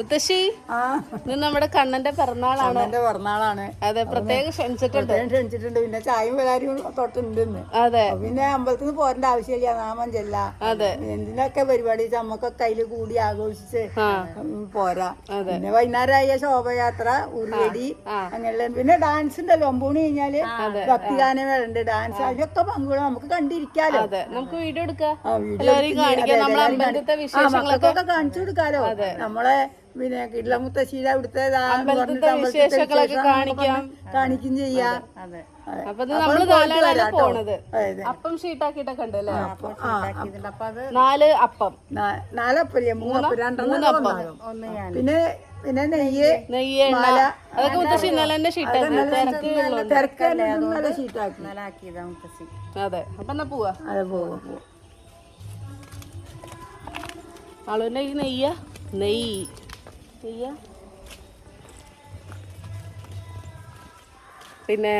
മുത്തശ്ശി ഇന്ന് നമ്മുടെ കണ്ണന്റെ പിറന്നാളാണ്. പിറന്നാളാണ്. അതെ പ്രത്യേകം ക്ഷണിച്ചിട്ടുണ്ട്. ക്ഷണിച്ചിട്ടുണ്ട്. പിന്നെ ചായയും വരാരും തൊട്ടുണ്ട് അതെ. പിന്നെ അമ്പലത്തിൽ നിന്ന് പോരേണ്ട ആവശ്യമില്ല. നാമം ചെല്ല. അതെ. എന്തിനൊക്കെ പരിപാടി നമുക്കൊക്കെ അതിൽ കൂടി ആഘോഷിച്ച് പോരാ. പിന്നെ വൈകുന്നേരമായ ശോഭയാത്ര ഉരുവടി അങ്ങനെ അങ്ങനെയുള്ള പിന്നെ ഡാൻസ് ഉണ്ടല്ലോ. ഒമ്പൂണി കഴിഞ്ഞാൽ ഭക്തിഗാനങ്ങളുണ്ട് ഡാൻസ് അതിലൊക്കെ പങ്കുകൂടാ നമുക്ക് കണ്ടിരിക്കാലോ? നമുക്ക് വീഡിയോ എടുക്കാം. നമ്മളെ എല്ലാവരെയും അമ്പലത്തെ വിശേഷങ്ങളൊക്കെ. കാണിച്ചു കൊടുക്കാലോ. നമ്മളെ പിന്നെ കിഡ്ല മുത്തശ്ശീല ഇവിടുത്തെ വിശേഷങ്ങളൊക്കെ കാണിക്കാം. കാണിക്കും ചെയ്യാ. അപ്പൊ നാല് അപ്പം. നാലപ്പല്ലേ? മൂന്നപ്പം രണ്ടെണ്ണം പിന്നെ പിന്നെ നെയ്യ് നെയ്യ് അതൊക്കെ മുത്തശ്ശി ഇന്നലെ തന്നെ ഷീട്ടാക്കി തിരക്ക് തിരക്ക് നല്ല ഷീറ്റാക്കി. ഇന്നലാക്കിയതാ മുത്തശ്ശി. അതെ. അപ്പൊ എന്നാ പോവാ? അതെ പോവാ നെയ്യ? നെയ്യ്. നെയ്യ പിന്നെ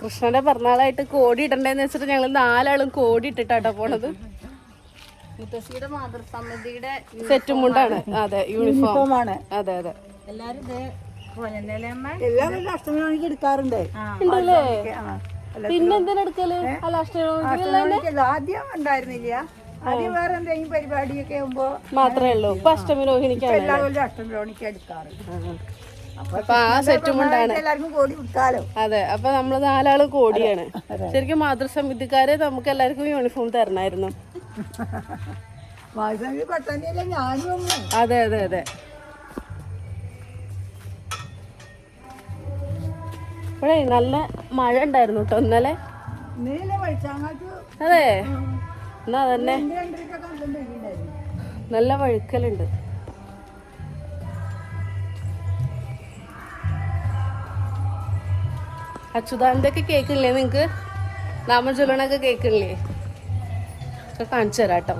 കൃഷ്ണന്റെ പിറന്നാളായിട്ട് കോടി ഇടണ്ടെന്ന് വെച്ചിട്ട് ഞങ്ങൾ നാലാളും കോടി ഇട്ടിട്ടാട്ടോ പോണത്. മുത്തശ്ശിയുടെ മാതൃസമിതിയുടെ സെറ്റും മുണ്ടാണ്. അതെ യൂണിഫോം ആണ്. അതെ അതെ. എല്ലാരും പിന്നെന്തിനെടുക്കൽ പോലെ തന്നെയല്ലേ അമ്മ? എല്ലാം ഒരു അഷ്ടമി മണിക്ക് എടുക്കാറുണ്ട്? ഉണ്ടല്ലേ? ആ. അല്ല, ആദ്യം ഉണ്ടായിരുന്നില്ല. ആദ്യം വേറെ എന്തെങ്കിലും പരിപാടിയൊക്കെ ആകുമ്പോ മാത്രമേ ഉള്ളൂ. ഇപ്പൊ അഷ്ടമി രോഹിണിക്കാണ് എല്ലാവരും അഷ്ടമി മണിക്ക് എടുക്കാറ് അപ്പൊ ആ സെറ്റും എല്ലാവർക്കും കോടി അതെ. അപ്പൊ നമ്മൾ നാലാൾ കോടിയാണ്. ശരിക്കും മാതൃസമിതിക്കാരെ നമുക്ക് എല്ലാവർക്കും യൂണിഫോം തരണായിരുന്നു. അതെ അതെ അതെ. ഇപ്പോഴേ നല്ല മഴ ഉണ്ടായിരുന്നു കേട്ടോ ഇന്നലെ. അതെ. എന്നാ തന്നെ? നല്ല വഴുക്കലുണ്ട്. അച്യുതാനന്ദൊക്കെ കേക്കില്ലേ നിങ്ങക്ക്? നാമജുലണൊക്കെ കേക്കില്ലേ? ഒക്കെ കാണിച്ചു തരാം കേട്ടോ.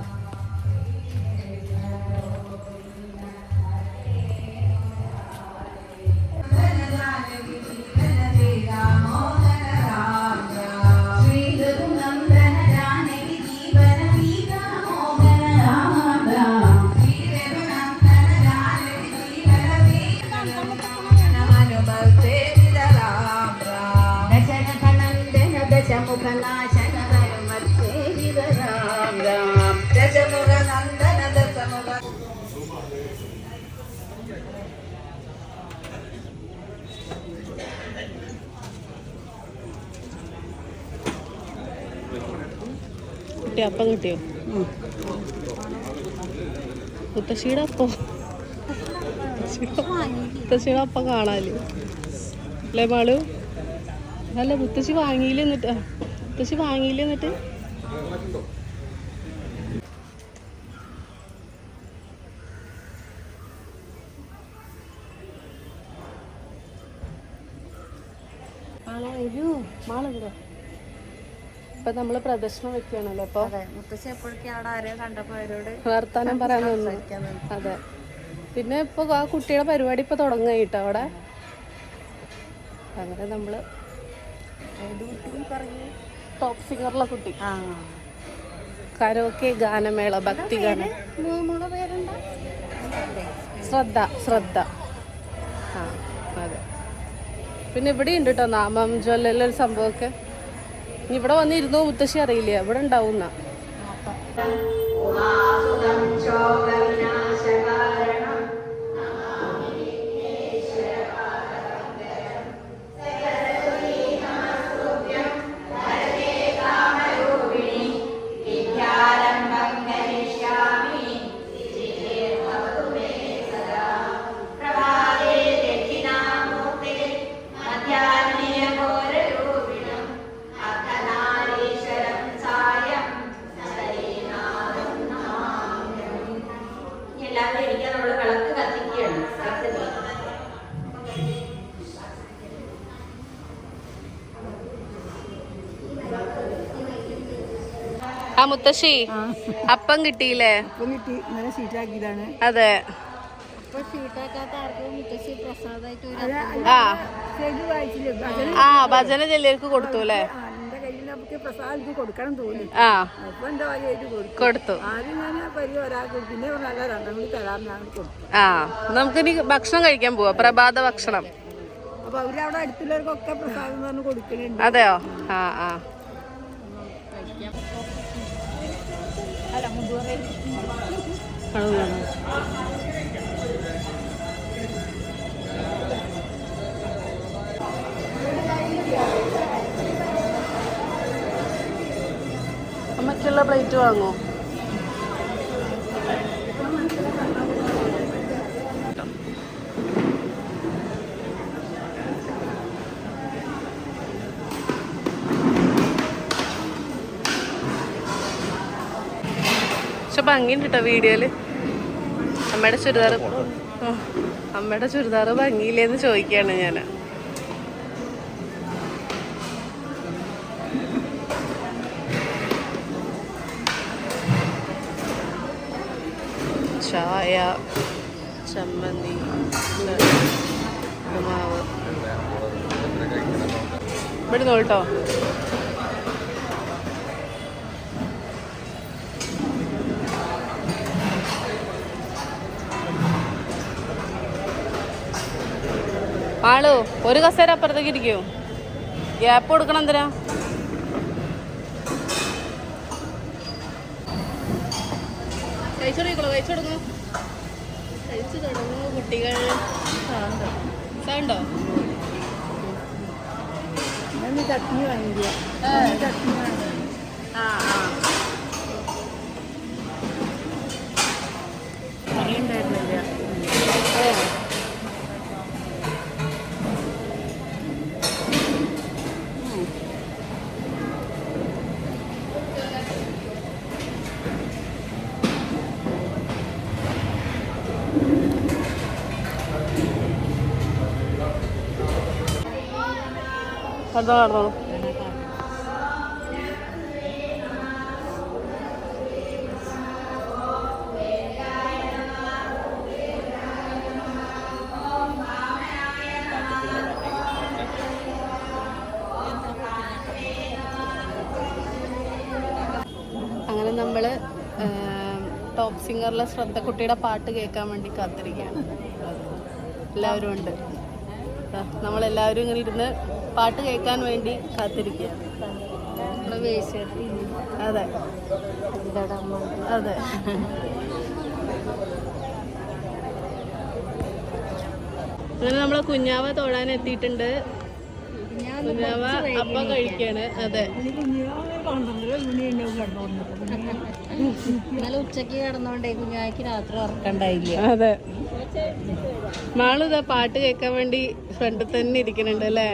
കിട്ടിയോ അപ്പം കിട്ടിയോ? മുത്തശ്ശിയുടെ അപ്പം. മുത്തശ്ശിയുടെ അപ്പം കാണാൽ. അല്ലേ മാളു അല്ല മുത്തശ്ശി വാങ്ങിയില്ല എന്നിട്ട്? മുത്തശ്ശി വാങ്ങിയില്ല എന്നിട്ട്? ഇപ്പൊ നമ്മൾ പ്രദർശനം വെക്കുകയാണല്ലോ അപ്പൊ അതെ മുത്തശ്ശി എപ്പോഴേക്കും അവിടെ ആരെയോ കണ്ടപ്പോ അവരോട് വർത്താനം പറയാൻ അതെ. പിന്നെ ഇപ്പൊ ആ കുട്ടിയുടെ പരിപാടി ഇപ്പൊ തുടങ്ങായിട്ടോ അവിടെ? അങ്ങനെ നമ്മൾ ടോപ്പ് സിംഗറിലെ കുട്ടി. കരോക്കെ ഗാനമേള ഭക്തി ഗാനം. ശ്രദ്ധ ശ്രദ്ധ. ആ അതെ. പിന്നെ ഇവിടെ ഉണ്ട് കേട്ടോ നാമം ജ്വല്ലൊരു സംഭവമൊക്കെ. ഇവിടെ വന്നിരുന്നു മുത്തശ്ശി അറിയില്ല. ഇവിടെ ഉണ്ടാവുന്ന. മുത്തശ്ശി? അപ്പം കിട്ടിയില്ലേ? അപ്പം കിട്ടി. ഇന്നലെ അതെ. ആ. ഭജന ആ ചെല്ലിയർക്ക് കൊടുത്തു അല്ലേ? ആ, എന്റെ കയ്യിലെ നമുക്ക് ഇനി ആ. കൊടുത്തു. കൊടുത്തു. ഭക്ഷണം കഴിക്കാൻ പോവാ പ്രഭാത ഭക്ഷണം. അതെയോ? ആ ആ. അമ്മയ്ക്കുള്ള പ്ലേറ്റ് വാങ്ങോ? ഭംഗിയുണ്ട് കേട്ടോ വീഡിയോയിൽ? അമ്മയുടെ ചുരിദാർ അമ്മയുടെ ചുരിദാർ ഭംഗിയില്ലേന്ന് ചോദിക്കുകയാണ് ഞാൻ ചായ ചമ്മന്തി ഇവിടെ നോട്ടോ ആളോ ഒരു കസേര അപ്പുറത്തേക്ക് ഇരിക്കുമോ ഗ്യാപ്പ് കൊടുക്കണം എന്തിനാ? കഴിച്ചു കൊടുക്കണോ കഴിച്ചു തുടങ്ങൂ കുട്ടികൾ. സൗണ്ടോ ചട്നി വാങ്ങിയ ചട്നി വാങ്ങി. ആ ആ. കടന്നോ അങ്ങനെ നമ്മൾ ടോപ്പ് സിംഗറിലെ ശ്രദ്ധ കുട്ടിയുടെ പാട്ട് കേൾക്കാൻ വേണ്ടി കാത്തിരിക്കുകയാണ്. എല്ലാവരും ഉണ്ട്. നമ്മളെല്ലാവരും ഇങ്ങനെ ഇരുന്ന് പാട്ട് കേൾക്കാൻ വേണ്ടി കാത്തിരിക്കുക. അതെ. അതെ. അങ്ങനെ നമ്മളെ കുഞ്ഞാവ തോടാൻ എത്തിയിട്ടുണ്ട്. കുഞ്ഞാവ അപ്പ കഴിക്കാണ്. അതെ. ഇന്നലെ ഉച്ചയ്ക്ക് കിടന്നോണ്ടേ കുഞ്ഞാക്ക് രാത്രി ഉറക്കണ്ടായില്ല. അതെ. മാളു ഇതാ പാട്ട് കേൾക്കാൻ വേണ്ടി ഫ്രണ്ട് തന്നെ ഇരിക്കുന്നുണ്ട് അല്ലേ?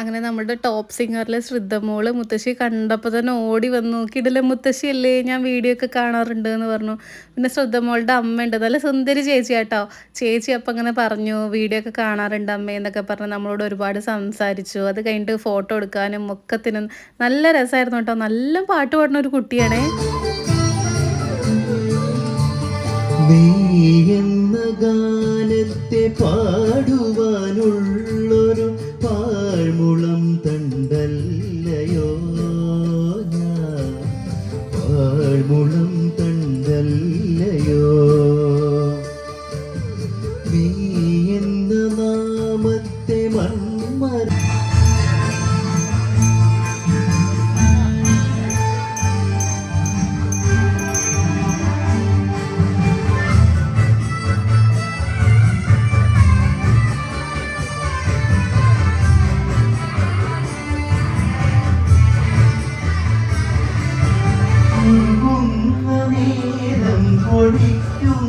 അങ്ങനെ നമ്മുടെ ടോപ്പ് സിംഗറിലെ ശ്രദ്ധമോൾ മുത്തശ്ശി കണ്ടപ്പോൾ തന്നെ ഓടി വന്നു നോക്കിയിട്ടില്ല മുത്തശ്ശി അല്ലേ ഞാൻ വീഡിയോ ഒക്കെ കാണാറുണ്ട് എന്ന് പറഞ്ഞു. പിന്നെ ശ്രദ്ധമോളുടെ അമ്മയുണ്ട്. നല്ല സുന്ദരി ചേച്ചി കേട്ടോ ചേച്ചി അപ്പം അങ്ങനെ പറഞ്ഞു വീഡിയോ ഒക്കെ കാണാറുണ്ട് അമ്മ എന്നൊക്കെ പറഞ്ഞ് നമ്മളോട് ഒരുപാട് സംസാരിച്ചു. അത് കഴിഞ്ഞിട്ട് ഫോട്ടോ എടുക്കാനും ഒക്കത്തിനും നല്ല രസമായിരുന്നു കേട്ടോ. നല്ല പാട്ട് പാടുന്ന ഒരു കുട്ടിയാണേ. നീ എന്ന ഗാനത്തെ പാടുവാനുള്ളൊരു നേരം പൊടിക്കുന്ന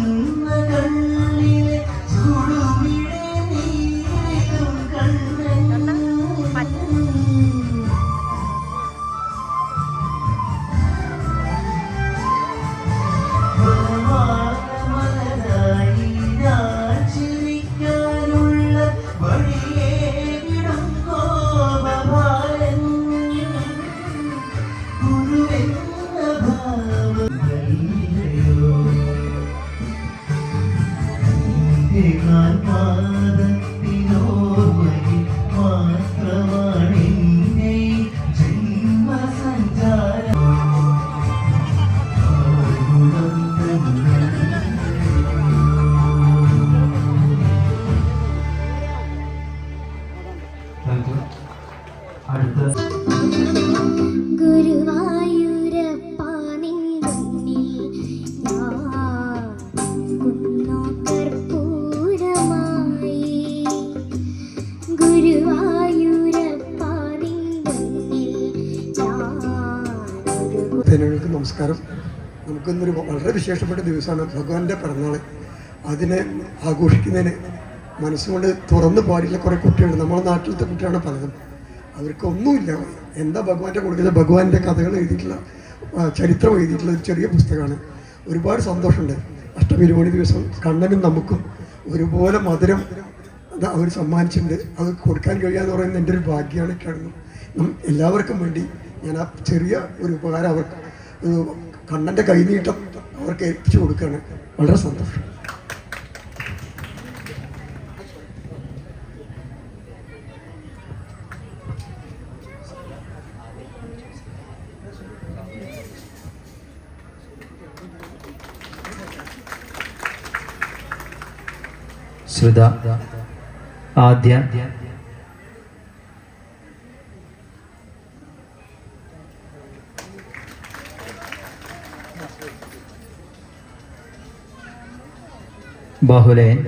വിശേഷപ്പെട്ട ദിവസമാണ് ഭഗവാന്റെ പിറന്നാൾ അതിനെ ആഘോഷിക്കുന്നതിന് മനസ്സുകൊണ്ട് തുറന്നു പാടില്ല കുറേ കുട്ടികൾ നമ്മുടെ നാട്ടിലത്തെ കുട്ടികളാണ് പലതും. അവർക്കൊന്നുമില്ല എന്താ ഭഗവാന്റെ കൊടുക്കുന്നത്? ഭഗവാന്റെ കഥകൾ എഴുതിയിട്ടുള്ള ചരിത്രം എഴുതിയിട്ടുള്ള ഒരു ചെറിയ പുസ്തകമാണ്. ഒരുപാട് സന്തോഷമുണ്ട്. അഷ്ടമിരുമണി ദിവസം കണ്ണനും നമുക്കും ഒരുപോലെ മധുരം അവർ സമ്മാനിച്ചിട്ടുണ്ട്. അത് കൊടുക്കാൻ കഴിയാന്ന് പറയുന്നത് എന്റെ ഒരു ഭാഗ്യമാണ് നം- എല്ലാവർക്കും വേണ്ടി ഞാൻ ആ ചെറിയ ഒരു ഉപകാരം അവർക്ക് കണ്ണന്റെ കൈനീട്ടം അവർക്ക് ഏൽപ്പിച്ചു കൊടുക്കുകയാണ്. വളരെ സന്തോഷം. ശ്രുത ആദ്യ ബാഹുലയൻ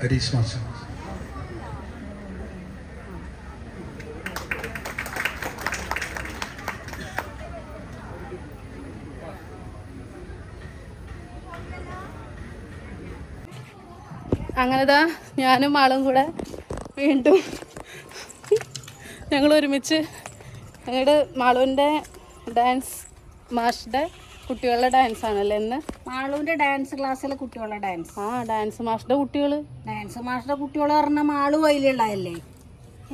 ഹരീഷ് മാസം അങ്ങനെതാ ഞാനും ആളും കൂടെ വീണ്ടും ഞങ്ങൾ ഒരുമിച്ച് ഞങ്ങളുടെ മാളുവിന്റെ ഡാൻസ് മാഷിന്റെ കുട്ടികളുടെ ഡാൻസ് ആണല്ലേ ഇന്ന്? മാളുവിന്റെ ഡാൻസ് ക്ലാസ്സിലെ കുട്ടികളുടെ ഡാൻസ്. ആ ഡാൻസ് മാഷിന്റെ കുട്ടികൾ ഡാൻസ് മാസ്റ്റർ കുട്ടികൾ പറഞ്ഞ മാളു അതിലുള്ളതല്ലേ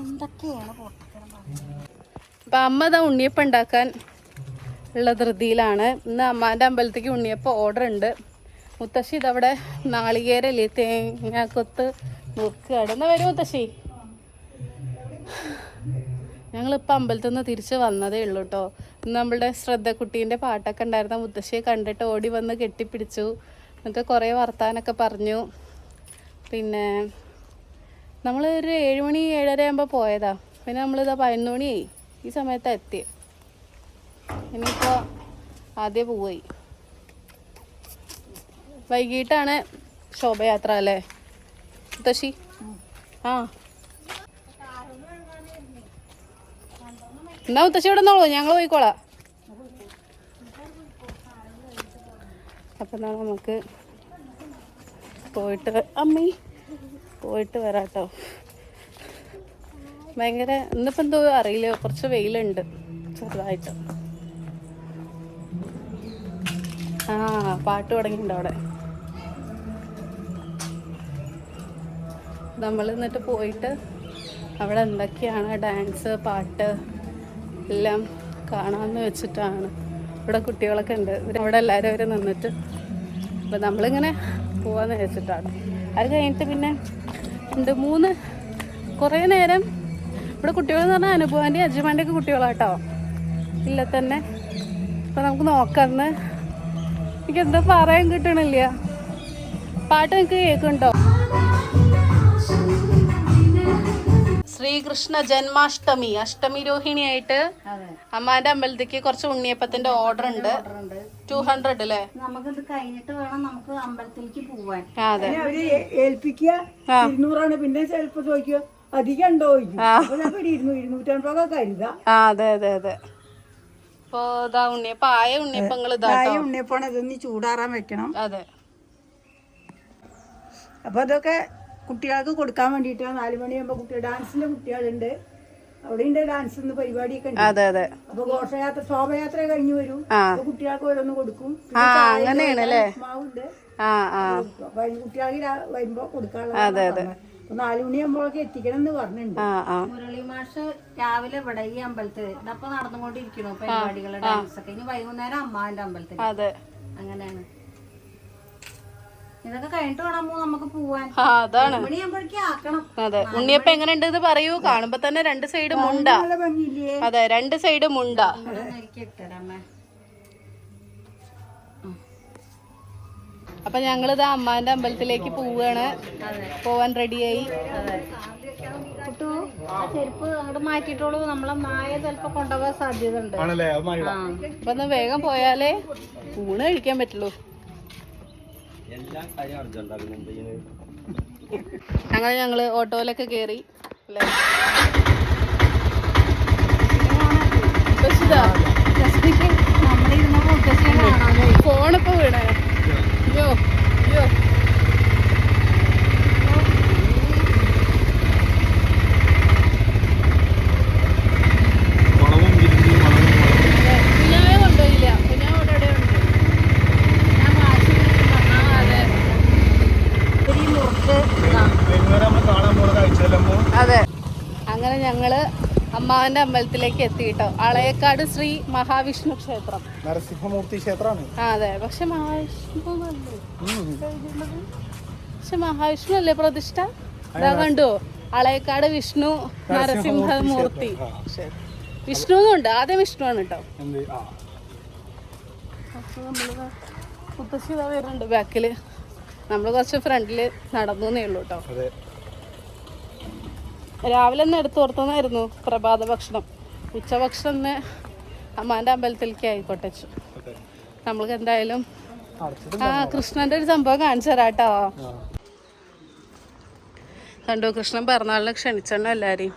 എന്തൊക്കെയാണ് അപ്പം അമ്മ ഇതാ ഉണ്ണിയപ്പം ഉണ്ടാക്കാൻ ഉള്ള ധൃതിയിലാണ്. ഇന്ന് അമ്മാന്റെ അമ്പലത്തേക്ക് ഉണ്ണിയപ്പം ഓർഡർ ഉണ്ട്. മുത്തശ്ശി ഇതവിടെ നാളികേരല്ലേ തേങ്ങാക്കൊത്ത് നോക്കുകയാണ് എന്നാ വരും മുത്തശ്ശി. ഞങ്ങളിപ്പോൾ അമ്പലത്തിൽ നിന്ന് തിരിച്ച് വന്നതേ ഉള്ളൂ കേട്ടോ നമ്മളുടെ ശ്രദ്ധക്കുട്ടീന്റെ പാട്ടൊക്കെ ഉണ്ടായിരുന്ന മുത്തശ്ശിയെ കണ്ടിട്ട് ഓടി വന്ന് കെട്ടിപ്പിടിച്ചു. എന്നിട്ട് കുറേ വർത്താനൊക്കെ പറഞ്ഞു. പിന്നെ നമ്മൾ ഒരു ഏഴ് മണി ഏഴര ആകുമ്പോൾ പോയതാ. പിന്നെ നമ്മളിതാ പതിനൊന്ന് മണിയായി ഈ സമയത്ത് എത്തി ഇനിയിപ്പോൾ ആദ്യം പോയി വൈകിട്ടാണ് ശോഭയാത്ര അല്ലേ? മുത്തശ്ശി? ആ. എന്നാ മുത്തശ്ശി ഇവിടെ നിന്നോളൂ ഞങ്ങൾ പോയിക്കോളാം. അപ്പം നമുക്ക് പോയിട്ട് അമ്മി പോയിട്ട് വരാട്ടോ. ഭയങ്കര ഇന്നിപ്പോൾ എന്തോ അറിയില്ല കുറച്ച് വെയിലുണ്ട് ചെറുതായിട്ട്. ആ പാട്ട് തുടങ്ങിയിട്ടുണ്ട് അവിടെ. നമ്മൾ എന്നിട്ട് പോയിട്ട് അവിടെ എന്തൊക്കെയാണ് ഡാൻസ് പാട്ട്? എല്ലാം കാണാമെന്ന് വെച്ചിട്ടാണ് ഇവിടെ കുട്ടികളൊക്കെ ഉണ്ട്. ഇവർ അവിടെ എല്ലാവരും അവർ നിന്നിട്ട് അപ്പം നമ്മളിങ്ങനെ പോവാന്ന് വെച്ചിട്ടാണ് അത് കഴിഞ്ഞിട്ട് പിന്നെ ഉണ്ട് മൂന്ന് കുറേ നേരം ഇവിടെ കുട്ടികളെന്ന് പറഞ്ഞാൽ അനുഭവാന്റെ അജുമാന്റെ ഒക്കെ കുട്ടികളാട്ടോ. ഇല്ല തന്നെ. അപ്പം നമുക്ക് നോക്കാമെന്ന് എനിക്കെന്താ പറയാൻ കിട്ടണില്ല. പാട്ട് നിങ്ങൾക്ക് കേൾക്കുന്നുണ്ടോ? ശ്രീകൃഷ്ണ ജന്മാഷ്ടമി അഷ്ടമി രോഹിണിയായിട്ട് അമ്മാന്റെ അമ്പലത്തേക്ക് കുറച്ച് ഉണ്ണിയപ്പത്തിന്റെ ഓർഡർ ഉണ്ട്. ടു ഹൺഡ്രഡ് അല്ലേ? നമുക്കിത് കഴിഞ്ഞിട്ട് വേണം നമുക്ക് അമ്പലത്തിലേക്ക് പോവാൻ. അതെ. അവർ ഏ- ഏൽപ്പിക്കുക. ഇരുന്നൂറാണ്. പിന്നെ ചിലപ്പോ ചോദിക്കുക അധികം ഉണ്ടോ? കരുതാ. അതെ അതെ അതെ. ഇതാ ഉണ്ണിയപ്പം ആയ ഉണ്ണിയപ്പങ്ങൾ ഉണ്ണിയപ്പാണ് ഇതൊന്ന് ചൂടാറാൻ വെക്കണം. അതെ. അപ്പൊ അതൊക്കെ കുട്ടികൾക്ക് കൊടുക്കാൻ വേണ്ടിട്ട് നാല് മണിയാകുമ്പോ കുട്ടികൾ ഡാൻസിന്റെ കുട്ടികളുണ്ട്. അവിടെ ഡാൻസ് പരിപാടി പരിപാടിയൊക്കെ അതെ അതെ. അപ്പൊ ഘോഷയാത്ര ശോഭയാത്ര കഴിഞ്ഞു വരും. കുട്ടികൾക്ക് ഓരോന്ന് കൊടുക്കും. ആ അങ്ങനെയാണ് അല്ലേ മാവുണ്ട് ആ ആ. അപ്പൊ അതിന് കുട്ടികൾക്ക് വരുമ്പോ കൊടുക്കാനുള്ള അതെ അതെ. അപ്പൊ നാലു മണിയാകുമ്പോഴേക്ക് എത്തിക്കണം എന്ന് പറഞ്ഞിട്ടുണ്ട്. മുരളി മാഷ് രാവിലെ ഇവിടെ ഈ അമ്പലത്തിൽ ഇതപ്പൊ നടന്നുകൊണ്ടിരിക്കണു പരിപാടികളുടെ ഡാൻസ് ഒക്കെ. ഇനി വൈകുന്നേരം അമ്മാന്റെ അമ്പലത്തിൽ അതെ. അങ്ങനെയാണ്. ഇതൊക്കെ കഴിഞ്ഞിട്ട് വേണം അമ്മു നമുക്ക് പോവാൻ. അതാണ്. അതെ. ഉണ്ണിയപ്പം എങ്ങനെ ഉണ്ടെന്ന് പറയൂ. കാണുമ്പോ തന്നെ രണ്ട് സൈഡ് മുണ്ട. അതെ രണ്ട് സൈഡ് മുണ്ട. അപ്പൊ ഞങ്ങളിത് അമ്മാന്റെ അമ്പലത്തിലേക്ക് പോവാണ്. പോവാൻ റെഡിയായി കുട്ടു ആ ചെരുപ്പ് അങ്ങോട്ട് മാറ്റിയിട്ടോളൂ. നമ്മളെ നായ ചിലപ്പോ കൊണ്ടുപോകാൻ സാധ്യത ഉണ്ട് അപ്പൊ ഒന്ന് വേഗം പോയാലേ ഊണ് കഴിക്കാൻ പറ്റുള്ളൂ. അങ്ങനെ ഞങ്ങൾ ഓട്ടോയിലൊക്കെ കേറി. ഫോണിപ്പോ വീണേ. അയ്യോ അയ്യോ കുഞ്ഞാവെ കൊണ്ടുപോയില്ല കുഞ്ഞാവ് ഇവിടെ എവിടെയുണ്ട് ഞാൻ വാശി പിടിച്ച് ആ അതെ ഒരു മുറുക്ക് അതെ അങ്ങനെ ഞങ്ങൾ അമ്മാവന്റെ അമ്പലത്തിലേക്ക് എത്തിയിട്ടോ അളയക്കാട് ശ്രീ മഹാവിഷ്ണു ക്ഷേത്രം. നരസിംഹമൂർത്തി ക്ഷേത്രമാണ്. അതെ. പക്ഷെ മഹാവിഷ്ണു? പക്ഷെ മഹാവിഷ്ണു അല്ലേ പ്രതിഷ്ഠ? ഇതാ കണ്ടു? അളയക്കാട് വിഷ്ണു നരസിംഹമൂർത്തി. വിഷ്ണു ഉണ്ട്. ആദ്യം വിഷ്ണു ആണ് കേട്ടോ മുത്തശ്ശി ഇതാ വരുന്നുണ്ട് ബാക്കിൽ. നമ്മൾ കുറച്ച് ഫ്രണ്ടിൽ നടന്നേ ഉള്ളൂ കേട്ടോ. അതെ. രാവിലെ ഒന്ന് എടുത്തു ഓർത്തുന്നായിരുന്നു പ്രഭാത ഭക്ഷണം. ഉച്ചഭക്ഷണം ഒന്ന് അമ്മാന്റെ അമ്പലത്തിലേക്ക് ആയിക്കോട്ടെ. നമ്മൾക്ക് എന്തായാലും ആ കൃഷ്ണന്റെ ഒരു സംഭവം കാണിച്ചു തരാട്ടോ കണ്ടു കൃഷ്ണൻ പിറന്നാളിനെ ക്ഷണിച്ചെണ്ണ എല്ലാരെയും.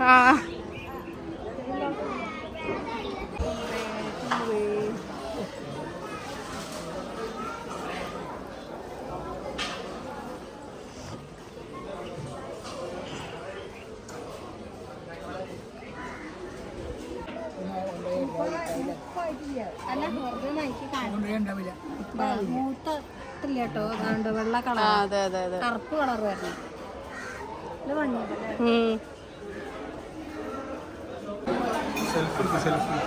ആ മൂത്തില്ല കേട്ടോ അതുകൊണ്ട് വെള്ള കളർ കറുപ്പ് കളർ വരണം ഇത് മഞ്ഞല്ലേ ഉം. സെൽഫി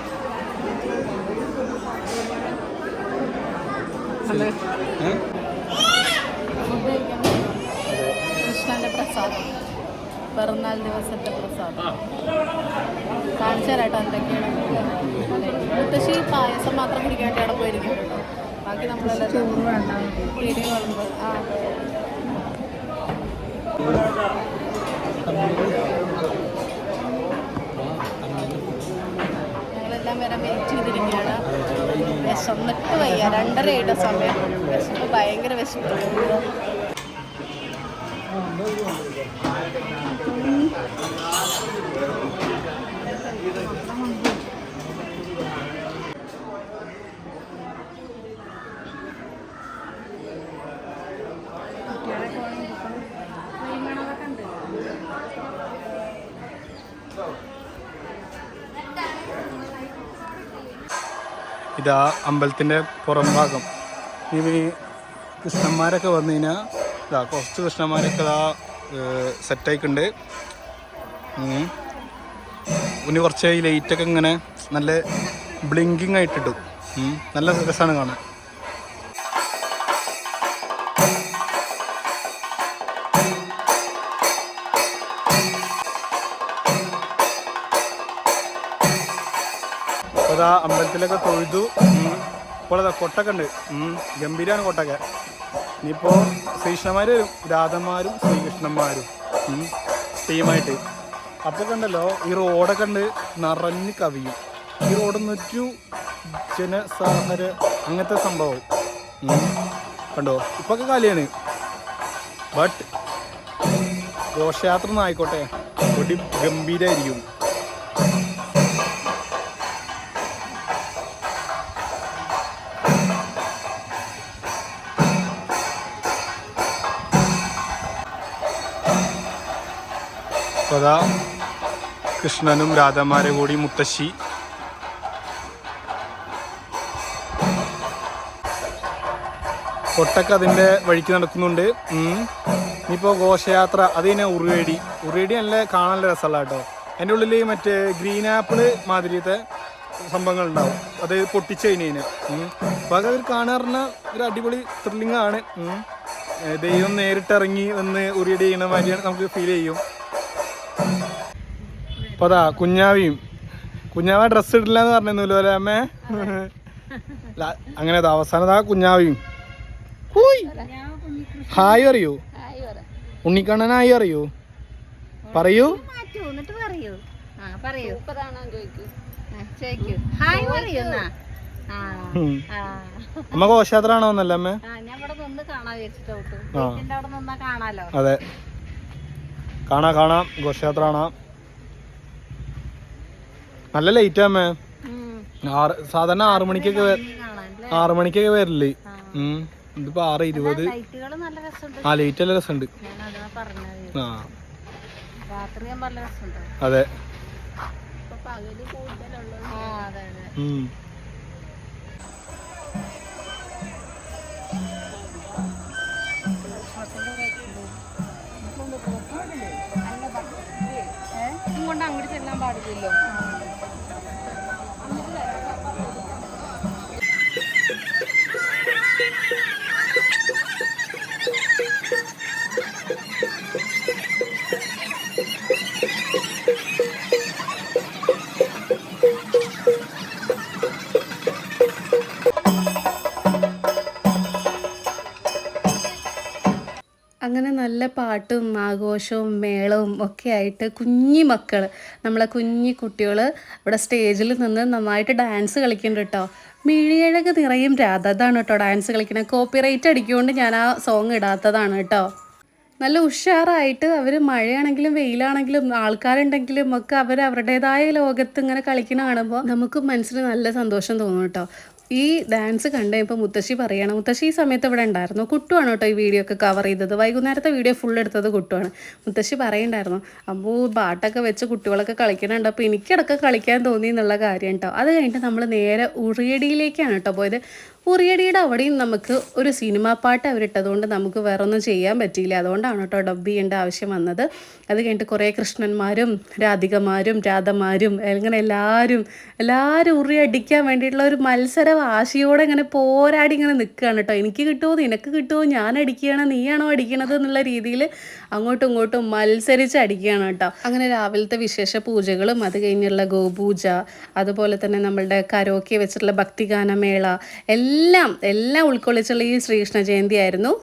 കൃഷ്ണന്റെ പ്രസാദം. പിറന്നാൾ ദിവസത്തെ പ്രസാദം. കാണിച്ചു തരാട്ടോ എന്തൊക്കെയാണ് മുത്തശ്ശി പായസം മാത്രം കുടിക്കാൻ വേണ്ടി അവിടെ പോയിരിക്കും. ബാക്കി നമ്മളെല്ലാം തിരി കുഴമ്പ് ആ. ഞങ്ങളെല്ലാം വരെ വെയിറ്റ് ചെയ്തിരിക്കുകയാണ്. വിശന്നിട്ട് വയ്യ. രണ്ടരയുടെ സമയം. വിശപ്പ് ഭയങ്കര വിശപ്പ്. ഇതാ അമ്പലത്തിന്റെ പുറം ഭാഗം. ഇനി കൃഷ്ണന്മാരൊക്കെ വന്നു കഴിഞ്ഞാൽ ഇതാ കുറച്ച് കൃഷ്ണന്മാരൊക്കെ ഇതാ സെറ്റായിട്ടുണ്ട് ഇനി കുറച്ച് ലൈറ്റൊക്കെ ഇങ്ങനെ നല്ല ബ്ലിങ്കിങ് ആയിട്ടിട്ടു. നല്ല രസമാണ് കാണാൻ. അമ്പലത്തിലൊക്കെ തൊഴുതു. ഇപ്പോൾ കൊട്ടൊക്കെ ഉണ്ട്. ഗംഭീരമാണ് കൊട്ടൊക്കെ. ഇനിയിപ്പോൾ ശ്രീകൃഷ്ണന്മാർ വരും. രാധന്മാരും ശ്രീകൃഷ്ണന്മാരും. ടീമായിട്ട് അപ്പോൾ കണ്ടല്ലോ ഈ റോഡൊക്കെ ഉണ്ട്. നിറഞ്ഞ് കവിയും. ഈ റോഡൊന്നും ഒരു ജനസാഹര അങ്ങനത്തെ സംഭവം. കണ്ടോ? ഇപ്പൊക്കെ കാലിയാണ്. ബട്ട് ഘോഷയാത്ര ആയിക്കോട്ടെ ഒടി ഒരു അതാ കൃഷ്ണനും രാധമാരെ കൂടി മുത്തശ്ശി. കൊട്ടക്ക അതിന്റെ വഴിക്ക് നടക്കുന്നുണ്ട്. ഇനിയിപ്പോൾ ഘോഷയാത്ര അത് തന്നെ ഉറുവേടി. ഉറുവേടി നല്ല കാണാൻ രസമുള്ള കേട്ടോ അതിന്റെ ഉള്ളിൽ മറ്റേ ഗ്രീൻ ആപ്പിൾ മാതിരിയത്തെ സംഭവങ്ങൾ ഉണ്ടാവും അത് പൊട്ടിച്ച് കഴിഞ്ഞതിന് അപ്പോൾ അത് കാണാൻ പറഞ്ഞാൽ ഒരു അടിപൊളി ത്രില്ലിംഗ് ആണ്. ദൈവം നേരിട്ടിറങ്ങി വന്ന് ഉറിയടി ചെയ്യണ മാതിരിയാണ് നമുക്ക് ഫീൽ ചെയ്യും. അപ്പോൾ അതാ കുഞ്ഞാവിയും. കുഞ്ഞാവ ഡ്രസ്സ് ഇടില്ല എന്ന് പറഞ്ഞു അല്ലേ അമ്മേ? അങ്ങനെ അവസാനം അതാ കുഞ്ഞാവിയും. ഹായ്! അറിയോ ഉണ്ണിക്കണ്ണൻ ഹായ് അറിയോ പറയൂ അമ്മ ആണോ എന്നല്ലേ അമ്മേ? അതെ. കാണാ കാണാം. ഘോഷയാത്ര കാണാം നല്ല ലേറ്റ് അമ്മേ ആറ് സാധാരണ ആറു മണിക്കൊക്കെ ആറു മണിക്കൊക്കെ വരില്ലേ. ഇതിപ്പോ ആറ് ഇരുപത്. ആ ലേറ്റ് നല്ല രസമുണ്ട്. ഞാൻ അതാ പറഞ്ഞത്. ആ. രാത്രി ഞാൻ നല്ല രസമുണ്ട്. അതെ. ആ അതെ അതെ. ഉം. കൊണ്ട് അങ്ങോട്ട് ചെല്ലാൻ പാടില്ലല്ലോ. നല്ല പാട്ടും ആഘോഷവും മേളവും ഒക്കെ ആയിട്ട് കുഞ്ഞി മക്കൾ നമ്മളെ കുഞ്ഞി കുട്ടികൾ ഇവിടെ സ്റ്റേജിൽ നിന്ന് നന്നായിട്ട് ഡാൻസ് കളിക്കുന്നുണ്ട് കേട്ടോ. മിഴിയഴക് നിറയും രാധ അതാണ് കേട്ടോ ഡാൻസ് കളിക്കുന്നത്. കോപ്പിറൈറ്റ് അടിക്കുകൊണ്ട് ഞാൻ ആ സോങ് ഇടാത്തതാണ് കേട്ടോ. നല്ല ഉഷാറായിട്ട് അവർ മഴയാണെങ്കിലും വെയിലാണെങ്കിലും ആൾക്കാരുണ്ടെങ്കിലും ഒക്കെ അവർ അവരുടേതായ ലോകത്ത് ഇങ്ങനെ കളിക്കണ കാണുമ്പോൾ നമുക്ക് മനസ്സിന് നല്ല സന്തോഷം തോന്നും കേട്ടോ. ഈ ഡാൻസ് കണ്ടു കഴിയുമ്പോൾ മുത്തശ്ശി പറയണം മുത്തശ്ശി ഈ സമയത്ത് ഇവിടെ ഉണ്ടായിരുന്നു. കുട്ടുവാണ് കേട്ടോ ഈ വീഡിയോ ഒക്കെ കവർ ചെയ്തത്. വൈകുന്നേരത്തെ വീഡിയോ ഫുൾ എടുത്തത് കുട്ടുവാണ്. മുത്തശ്ശി പറയണ്ടായിരുന്നു അപ്പോൾ പാട്ടൊക്കെ വെച്ച് കുട്ടികളൊക്കെ കളിക്കണുണ്ട് അപ്പോൾ എനിക്കിടക്ക് കളിക്കാൻ തോന്നി എന്നുള്ള കാര്യം കേട്ടോ അത് കഴിഞ്ഞിട്ട് നമ്മൾ നേരെ ഉറിയടിയിലേക്കാണ് കേട്ടോ പോയത്. ഉറിയടിയുടെ അവിടെയും നമുക്ക് ഒരു സിനിമ പാട്ട് അവരിട്ടതുകൊണ്ട് നമുക്ക് വേറെ ഒന്നും ചെയ്യാൻ പറ്റിയില്ല. അതുകൊണ്ടാണ് കേട്ടോ ഡബ് ചെയ്യേണ്ട ആവശ്യം വന്നത്. അത് കഴിഞ്ഞിട്ട് കുറേ കൃഷ്ണന്മാരും രാധികമാരും രാധമാരും അങ്ങനെ എല്ലാവരും എല്ലാവരും ഉറി അടിക്കാൻ വേണ്ടിയിട്ടുള്ള ഒരു മത്സര വാശിയോടെ ഇങ്ങനെ പോരാടി ഇങ്ങനെ നിൽക്കുകയാണ് കേട്ടോ. എനിക്ക് കിട്ടുമോ? നിനക്ക് കിട്ടുമോ? ഞാൻ അടിക്കുകയാണ് നീയാണോ അടിക്കണത് എന്നുള്ള രീതിയിൽ അങ്ങോട്ടും ഇങ്ങോട്ടും മത്സരിച്ച് അടിക്കുകയാണ് കേട്ടോ. അങ്ങനെ രാവിലത്തെ വിശേഷ പൂജകളും അത് കഴിഞ്ഞുള്ള ഗോപൂജ അതുപോലെ തന്നെ നമ്മളുടെ കരോക്കെ വെച്ചിട്ടുള്ള ഭക്തിഗാനമേള എല്ലാം എല്ലാം ഉൾക്കൊള്ളിച്ചുള്ള ഈ ശ്രീകൃഷ്ണ ജയന്തി ആയിരുന്നു